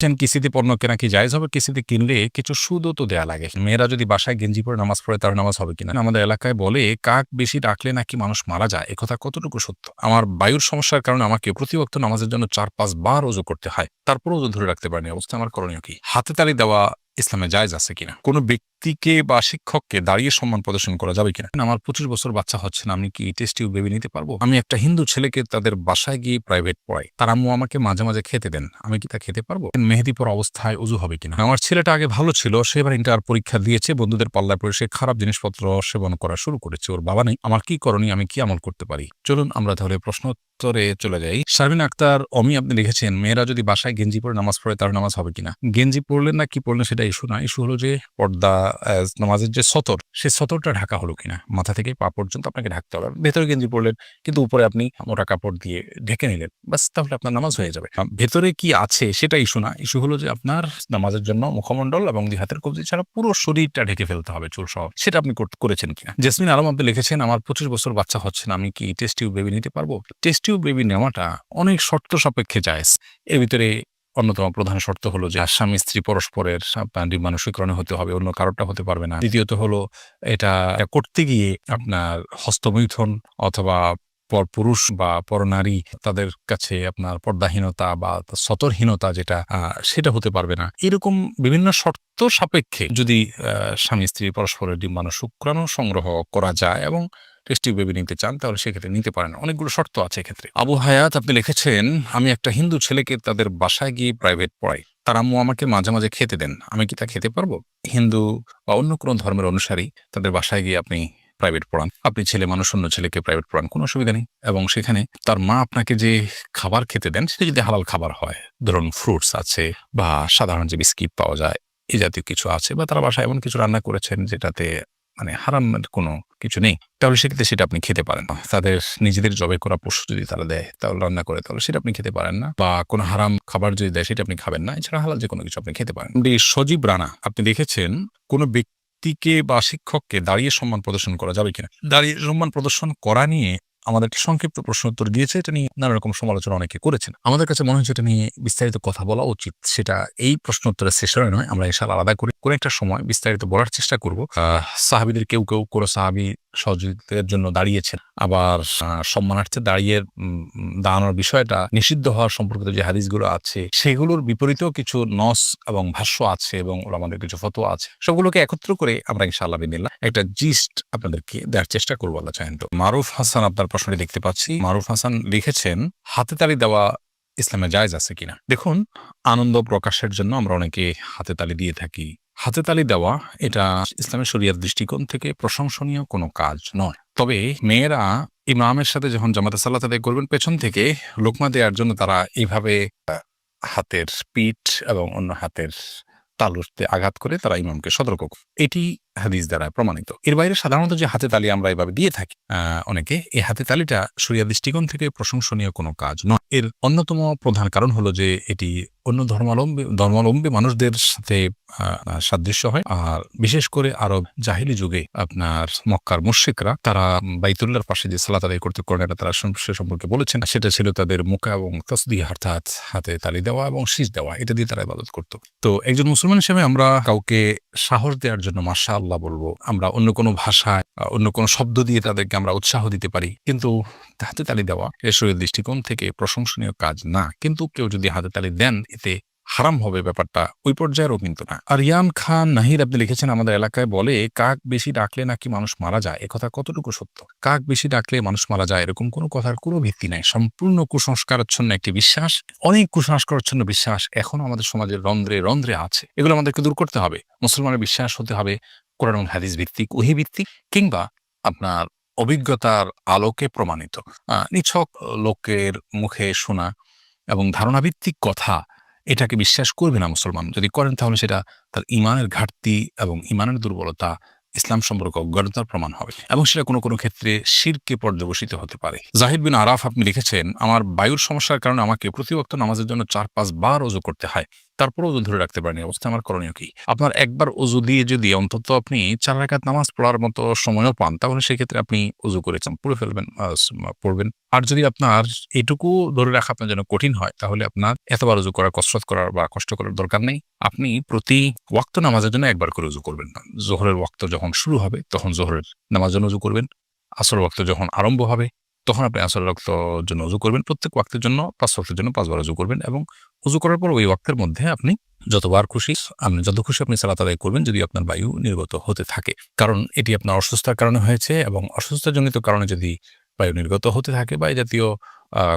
লিখছেন কিস্তিতে পণ্য কেনা কি জায়জ হবে? কিস্তিতে কিনলে কিছু সুদও তো দেওয়া লাগে। মেয়েরা যদি বাসায় গেঞ্জি পরে নামাজ পড়ে, তার নামাজ হবে কিনা? আমাদের এলাকায় বলে, কাক বেশি ডাকলে নাকি মানুষ মারা যায়? একথা কতটুকু সত্য? আমার বায়ুর সমস্যার কারণে আমাকে প্রতিবক্ত নামাজের জন্য চার পাঁচ বার ওজু করতে হয়। তারপরও ওজু ধরে রাখতে পারেনি। অবস্থা আমার করণীয় কি? হাতে তালি দেওয়া ইসলামে জায়জ আছে কিনা? কোনো ব্যক্তিকে বা শিক্ষককে দাঁড়িয়ে সম্মান প্রদর্শন করা যাবে কিনা? আমার পঁচিশ বছর বাচ্চা হচ্ছে না আমি কি টেস্ট টিউব বেবি নিতে পারব? আমি একটা হিন্দু ছেলেকে তাদের বাসায় গিয়ে প্রাইভেট পড়াই। তার আম্মু আমাকে মাঝে মাঝে খেতে দেন। আমি কি তা খেতে পারব? মেহেদিপুর অবস্থায় উজু হবে কিনা? আমার ছেলেটা আগে ভালো ছিল সে এবার ইন্টার পরীক্ষা দিয়েছে বন্ধুদের পাল্লায় পড়ে সে খারাপ জিনিসপত্র সেবন করা শুরু করেছে। ওর বাবা নেই। আমার কি করণীয়? আমি কি আমল করতে পারি? চলুন আমরা তাহলে প্রশ্ন উত্তরে চলে যাই। শারমিন আক্তার, অমি আপনি লিখেছেন, মেয়েরা যদি বাসায় গেঞ্জি পরে নামাজ পড়ে, তার নামাজ হবে কিনা? গেঞ্জি পড়লেন না, কি পড়লেন সেটা ইস্যু না। ইস্যু হলো যে, পর্দা নামাজের যে সতর সে সতরটা ঢাকা হলো কিনা? মাথা থেকে পা পর্যন্ত আপনাকে ঢাকতে হবে। ভেতরে গেঞ্জি পড়লেন কিন্তু উপরে আপনি মোটা কাপড় দিয়ে ঢেকে নিলেন। বাস তাহলে আপনার নামাজ হয়ে যাবে। ভেতরে কি আছে সেটা ইস্যু না। ইস্যু হলো যে, আপনার নামাজের জন্য মুখমণ্ডল এবং দুই হাতের কবজি ছাড়া পুরো শরীরটা ঢেকে ফেলতে হবে চুল সহ। সেটা আপনি কর- করেছেন কিনা? জেসমিন আলম আপনি লিখেছেন, আমার পঁচিশ বছর বাচ্চা হচ্ছে না, আমি কি টেস্ট টিউব বেবি নিতে পারব? টেস্ট টিউব বেবি নেওয়াটা অনেক শর্ত সাপেক্ষে যায়। এর ভিতরে অন্যতম প্রধান শর্ত হলো যে স্বামী, স্ত্রী পরস্পরের ডিম্বাণুষ্করণে হতে হবে, অন্য কারোরটা হতে পারবে না। দ্বিতীয়ত হলো এটা করতে গিয়ে আপনার হস্তমৈথুন অথবা পর পুরুষ বা পরনারী তাদের কাছে আপনার পর্দাহীনতা বা সতর্হীনতা যেটা সেটা হতে পারবে না। এরকম বিভিন্ন শর্ত সাপেক্ষে যদি স্বামী, স্ত্রী পরস্পরের ডিম্বাণু শুক্রাণু সংগ্রহ করা যায় এবং টেস্টি বেবি নিতে চান, তাহলে সেক্ষেত্রে নিতে পারেন। অনেকগুলো শর্ত আছে এক্ষেত্রে। আবু হায়াত, আপনি লিখেছেন, আমি একটা হিন্দু ছেলেকে তাদের বাসায় গিয়ে প্রাইভেট পড়াই। তার আম্মু আমাকে মাঝে মাঝে খেতে দেন। আমি কি তা খেতে পারব? হিন্দু বা অন্য কোনো ধর্মের অনুসারী তাদের বাসায় গিয়ে আপনি প্রাইভেট পড়ান। আপনি ছেলে মানুষ, অন্য ছেলেকে প্রাইভেট পড়ান, কোনো অসুবিধা নেই। এবং সেখানে তার মা আপনাকে যে খাবার খেতে দেন, সেটা যদি হালাল খাবার হয়, ধরুন ফ্রুটস আছে বা সাধারণ যে বিস্কিট পাওয়া যায় এই জাতীয় কিছু আছে বা তারা বাসায় এমন কিছু রান্না করেছেন যেটাতে মানে হারামের কোনো কিছু নেই, তাহলে সেক্ষেত্রে সেটা আপনি খেতে পারেন না। তাদের নিজেদের জবে করা পশু যদি তারা দেয়, তাহলে রান্না করে, তাহলে সেটা আপনি খেতে পারেন না। বা কোনো হারাম খাবার যদি দেয়, সেটা আপনি খাবেন না। এছাড়া হালাল যে কোনো কিছু আপনি খেতে পারেন। সজীব রানা, আপনি দেখেছেন কোনো ব্যক্তিকে বা শিক্ষককে দাঁড়িয়ে সম্মান প্রদর্শন করা যাবে কিনা? দাঁড়িয়ে সম্মান প্রদর্শন করা নিয়ে আমাদের একটা সংক্ষিপ্ত প্রশ্ন উত্তর দিয়েছে, এটা নিয়ে নানা রকম সমালোচনা অনেকে করেছেন। আমাদের কাছে মনে হচ্ছে এটা নিয়ে বিস্তারিত কথা বলা উচিত। সেটা এই প্রশ্ন উত্তরের সেশনে নয়, আমরা এসব আলাদা করে কোনো একটা সময় বিস্তারিত বলার চেষ্টা করব। সাহাবিদের কেউ কেউ কোনো সাহাবি সহযোগিতার জন্য দাঁড়িয়েছেন। আবার সম্মানার্থে দাঁড়িয়ে দাঁড়ানোর বিষয়টা নিষিদ্ধ হওয়ার সম্পর্কিত যে হাদিসগুলো আছে, সেগুলোর বিপরীতেও কিছু নস এবং ভাষ্য আছে এবং আমাদের কিছু ফতোয়া আছে। সবগুলোকে একত্র করে আমরা ইনশাআল্লাহ বিনিল্লাহ একটা জিস্ট আপনাদেরকে দেওয়ার চেষ্টা করব, আল্লাহ চাহেন মারুফ হাসান আপনার প্রশ্নটি দেখতে পাচ্ছি। মারুফ হাসান লিখেছেন, হাতে তালি দেওয়া ইসলামে জায়েজ আছে কিনা? দেখুন, আনন্দ প্রকাশের জন্য আমরা অনেকে হাতে তালি দিয়ে থাকি। হাতে তালি দেওয়া, এটা ইসলামের শরিয়ার দৃষ্টিকোণ থেকে প্রশংসনীয় কোনো কাজ নয়। তবে মেয়েরা ইমামের সাথে যখন জামাতে সাল্লাত আদায় করবেন, পেছন থেকে লোকমা দেওয়ার জন্য তারা এইভাবে হাতের পিঠ এবং অন্য হাতের তালুতে আঘাত করে তারা ইমামকে সতর্ক এটি হাদিস দ্বারা প্রমাণিত। এর বাইরে সাধারণত যে হাতে তালি আমরা এভাবে দিয়ে থাকি অনেকে এই হাতে তালিটা শরিয়া দৃষ্টিকোণ থেকে প্রশংসনীয় কোনো কাজ নয়। এর অন্যতম প্রধান কারণ হলো যে এটি অন্য ধর্মাবলম্বী ধর্মাবলম্বী মানুষদের সাথে সাদৃশ্য হয়। আর বিশেষ করে আরব জাহিলি যুগে আপনার মক্কার মুশ্রিকরা, তারা বাইতুল্লার পাশে যে সালাত আদায় করতে করেন, এটা তারা সে সম্পর্কে বলেছেন। সেটা ছিল তাদের মুখা এবং তসদি অর্থাৎ হাতে তালি দেওয়া এবং শীষ দেওয়া, এটা দিয়ে তারা ইবাদত করত। তো একজন মুসলমান হিসেবে আমরা কাউকে সাহস দেওয়ার জন্য মাসা আল্লাহ বলব, আমরা অন্য কোনো ভাষায় অন্য কোনো শব্দ দিয়ে তাদেরকে আমরা উৎসাহ দিতে পারি। কিন্তু হাতে তালি দেওয়া এসবের দৃষ্টিকোণ থেকে প্রশংসনীয় কাজ না। কিন্তু কেউ যদি হাতে তালি দেন, এতে হারাম হবে ব্যাপারটা, ওই পর্যায়েরও কিন্তু না। আর ইয়ান খান নাহির আপনি লিখেছেন, আমাদের এলাকায় বলে, কাক বেশি ডাকলে নাকি মানুষ মারা যায়? একথা কতটুকু সত্য? কাক বেশি ডাকলে মানুষ মারা যায়, এরকম কোনো কথার কোনো ভিত্তি নাই। সম্পূর্ণ কুসংস্কারচ্ছন্ন একটি বিশ্বাস, অনেক কুসংস্কারচ্ছন্ন বিশ্বাস এখনও আমাদের সমাজের রন্ধ্রে রন্ধ্রে আছে। এগুলো আমাদেরকে দূর করতে হবে। মুসলমানের বিশ্বাস হতে হবে কোরআন হাদিস ভিত্তিক, ওহি ভিত্তিক কিংবা আপনার অভিজ্ঞতার আলোকে প্রমাণিত। নিছক লোকের মুখে শোনা এবং ধারণাভিত্তিক কথা, এটাকে বিশ্বাস করবে না মুসলমান। যদি করেন তাহলে সেটা তার ইমানের ঘাটতি এবং ইমানের দুর্বলতা ইসলাম সম্পর্কে অজ্ঞানতার প্রমাণ হবে এবং সেটা কোনো কোনো ক্ষেত্রে শিরকে পর্যবসিত হতে পারে। জাহিদ বিন আরাফ আপনি লিখেছেন, আমার বায়ুর সমস্যার কারণে আমাকে প্রতিবক্ত নামাজের জন্য চার পাঁচ বার ওজু করতে হয়। তারপরে অজু ধরে রাখতে পারেন। অবস্থা আমার করণীয় কি? আপনার একবার অজু দিয়ে যদি অন্তত আপনি চার রাকাত নামাজ পড়ার মতো সময়ও পান, তাহলে সেক্ষেত্রে আপনি অজু করেছেন পড়ে ফেলবেন পড়বেন। আর যদি আপনার এটুকু ধরে রাখা আপনার জন্য কঠিন হয়, তাহলে আপনার এতবার উজু করার কসরত করার বা কষ্ট করার দরকার নেই। আপনি প্রতি ওয়াক্ত নামাজের জন্য একবার করে উজু করবেন না। জোহরের ওয়াক্ত যখন শুরু হবে, তখন জোহরের নামাজ জন্য উজু করবেন। আসর ওয়াক্ত যখন আরম্ভ হবে তখন আপনি আসর ওয়াক্ত জন্য উজু করবেন। প্রত্যেক ওয়াক্তের জন্য পাঁচ ওয়াক্তের জন্য পাঁচবার উজু করবেন এবং উজু করার পর ওই ওয়াক্তের মধ্যে আপনি যতবার খুশি আপনি যত খুশি আপনি সালাত আদায় করবেন যদি আপনার বায়ু নির্গত হতে থাকে। কারণ এটি আপনার অসুস্থতার কারণে হয়েছে এবং অসুস্থতাজনিত কারণে যদি বায়ু নির্গত হতে থাকে বা জাতীয়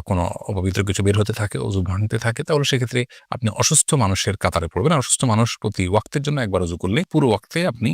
কোনো অপবিত্র কিছু বের হতে থাকে অজু ভাঙতে থাকে, তাহলে সেক্ষেত্রে আপনি অসুস্থ মানুষের কাতারে পড়বেন। অসুস্থ মানুষ প্রতি ওয়াক্তের জন্য একবার উজু করলে পুরো ওয়াক্তে আপনি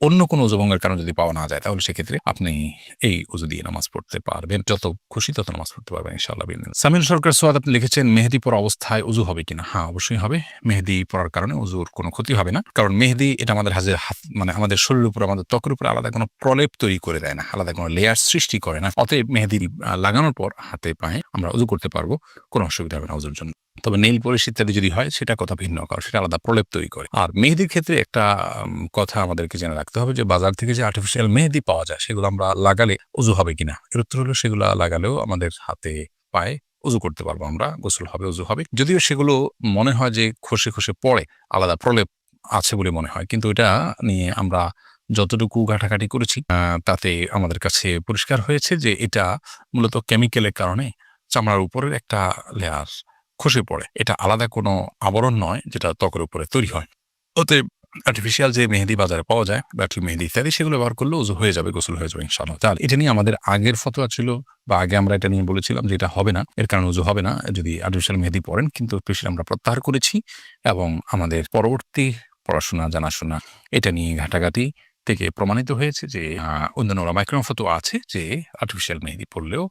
অন্য কোনো উজুভঙ্গের কারণে যদি পাওয়া না যায় তাহলে সেক্ষেত্রে আপনি এই উজু দিয়ে নামাজ পড়তে পারবেন। যত খুশি তত নামাজ পড়তে পারবেন ইনশাআল্লাহ বিদিন। সামিল সরকার সোয়াদ আপনি লিখেছেন মেহেদি পরা অবস্থায় উজু হবে কিনা? হ্যাঁ অবশ্যই হবে। মেহেদি পরার কারণে উজুর কোনো ক্ষতি হবে না। কারণ মেহেদি এটা আমাদের হাজের হাত মানে আমাদের শরীরের উপর আমাদের ত্বকের উপর আলাদা কোনো প্রলেপ তৈরি করে দেয় না আলাদা কোনো লেয়ার সৃষ্টি করে না। অতএব মেহেদি লাগানোর পর হাতে পায়ে আমরা উজু করতে পারব কোনো অসুবিধা হবে না উজুর জন্য। তবে নেইল পলিশ ইত্যাদি যদি হয় সেটা কথা ভিন্ন কারণ সেটা আলাদা প্রলেপ তৈরি করে। আর মেহেদির ক্ষেত্রে একটা উম, কথা আমাদেরকে জেনে রাখতে হবে যে বাজার থেকে যে আর্টিফিশিয়াল মেহেদি পাওয়া যায়, সেগুলো আমরা লাগালে উজু হবে কিনা? এর উত্তর হলো সেগুলো লাগালেও আমাদের হাতে পায়ে উজু করতে পারব আমরা, গোসল হবে, উজু হবে। যদিও সেগুলো মনে হয় যে খসে খসে পড়ে, আলাদা প্রলেপ আছে বলে মনে হয়, কিন্তু এটা নিয়ে আমরা যতটুকু ঘাটাঘাটি করেছি তাতে আমাদের কাছে পরিষ্কার হয়েছে যে এটা মূলত কেমিক্যালের কারণে চামড়ার উপরের একটা লেয়ার খসে পড়ে। এটা আলাদা কোনো আবরণ নয়, যেটা ত্বকের উপরে তৈরি হয়। ওতে আর্টিফিশিয়াল যে মেহেদি বাজারে পাওয়া যায় ব্যাটারি মেহেদি ইত্যাদি, সেগুলো ব্যবহার করলে উজু হয়ে যাবে, গোসল হয়ে যাবে, ইনশাআল্লাহ। তাহলে এটা নিয়ে আমাদের আগের ফতোয়া ছিল, বা আগে আমরা এটা নিয়ে বলেছিলাম যে এটা হবে না, এর কারণে উজু হবে না, যদি আর্টিফিশিয়াল মেহেদি পড়েন কিন্তু স্পেশালি আমরা প্রত্যাহার করেছি, এবং আমাদের পরবর্তী পড়াশোনা, জানাশোনা, এটা নিয়ে ঘাটাঘাটি থেকে প্রমাণিত হয়েছে যে অন্যান্য মাইক্রোম ফতোয়া আছে যে আর্টিফিশিয়াল মেহেদি পড়লেও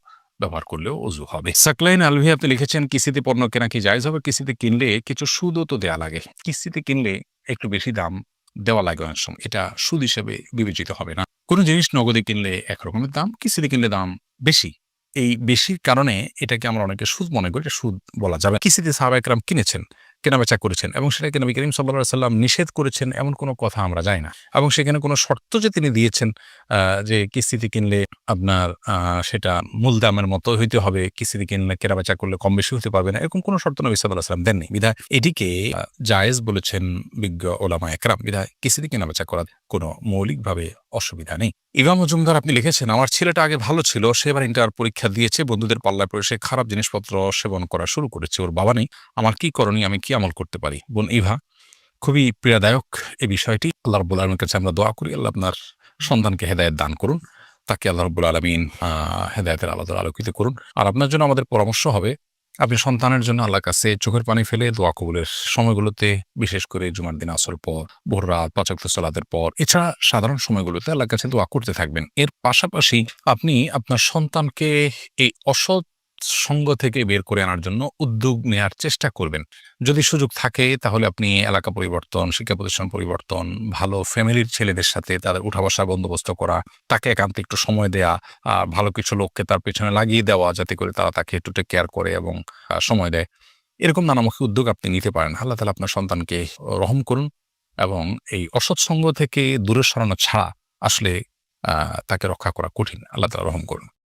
ব্যবহার করলেও অজু হবে। সাকলাইন আলভি, আপনি লিখেছেন, কিস্তিতে পণ্য কেনা কি জায়জ হবে? কিস্তিতে কিনলে কিছু সুদও তো দেওয়া লাগে। কিস্তিতে কিনলে একটু বেশি দাম দেওয়া লাগে অনেক সময়। এটা সুদ হিসেবে বিবেচিত হবে না। কোনো জিনিস নগদে কিনলে একরকমের দাম, কিস্তিতে কিনলে দাম বেশি। এই বেশির কারণে এটাকে আমরা অনেকে সুদ মনে করি সুদ বলা যাবে। কিস্তিতে সাহাবা একরাম কিনেছেন। কেনাবেচা করেছেন এবং সেটাকে নবী করিম সাল্লাহ সাল্লাম নিষেধ করেছেন এমন কোনো কথা আমরা জানি না। এবং সেখানে কোনো শর্ত যে তিনি দিয়েছেন যে কিস্তিতে কিনলে আপনার সেটা মূল দামের মতো হইতে হবে কিস্তিতে কিনলে কেনাবেচা করলে কম বেশি হতে পারবে না, এরকম কোনো শর্ত নবী সাল্লাহ সাল্লাম দেননি। বিধায় এটিকে জায়েজ বলেছেন বিজ্ঞ ওলামা একরাম। বিধায় কিস্তিতে কেনাবেচা করার কোনো মৌলিকভাবে অসুবিধা নেই। ইমাম মজুমদার, আপনি লিখেছেন, আমার ছেলেটা আগে ভালো ছিল, সে এবার ইন্টার পরীক্ষা দিয়েছে, বন্ধুদের পাল্লায় পড়ে সে খারাপ জিনিসপত্র সেবন করা শুরু করেছে, ওর বাবা নেই, আমার কি করণীয়, আমি কি আমল করতে পারি? বোন ইভা, খুবই পীড়াদায়ক এই বিষয়টি। আল্লাহ রব্বুল আলমীর কাছে আমরা দোয়া করি, আল্লাহ আপনার সন্তানকে হেদায়ত দান করুন, তাকে আল্লাহ রব্বুল আলমিন হেদায়তের আলাদা আলোকিত করুন। আর আপনার জন্য আমাদের পরামর্শ হবে আপনি সন্তানের জন্য আল্লাহ কাছে চোখের পানি ফেলে দোয়া কবুলের সময়গুলোতে, বিশেষ করে জুমার দিন আসর পর, ভোর রাত পাচক্ত সালাদের পর, এছাড়া সাধারণ সময়গুলোতে আল্লাহ কাছে দোয়া করতে থাকবেন। এর পাশাপাশি আপনি আপনার সন্তানকে এই অসৎ সঙ্গ থেকে বের করে আনার জন্য উদ্যোগ নেওয়ার চেষ্টা করবেন। যদি সুযোগ থাকে, তাহলে আপনি এলাকা পরিবর্তন, শিক্ষা প্রতিষ্ঠান পরিবর্তন, ভালো ফ্যামিলির ছেলেদের সাথে তাদের উঠা বসা বন্দোবস্ত করা, তাকে একান্ত একটু সময় দেয়া ভালো কিছু লোককে তার পেছনে লাগিয়ে দেওয়া, যাতে করে তারা তাকে একটু টেক কেয়ার করে এবং সময় দেয়। এরকম নানামুখী উদ্যোগ আপনি নিতে পারেন। আল্লাহ তালা আপনার সন্তানকে রহম করুন এবং এই অসৎসঙ্গ থেকে দূরে সরানো ছাড়া আসলে তাকে রক্ষা করা কঠিন। আল্লাহ তালা রহম করুন।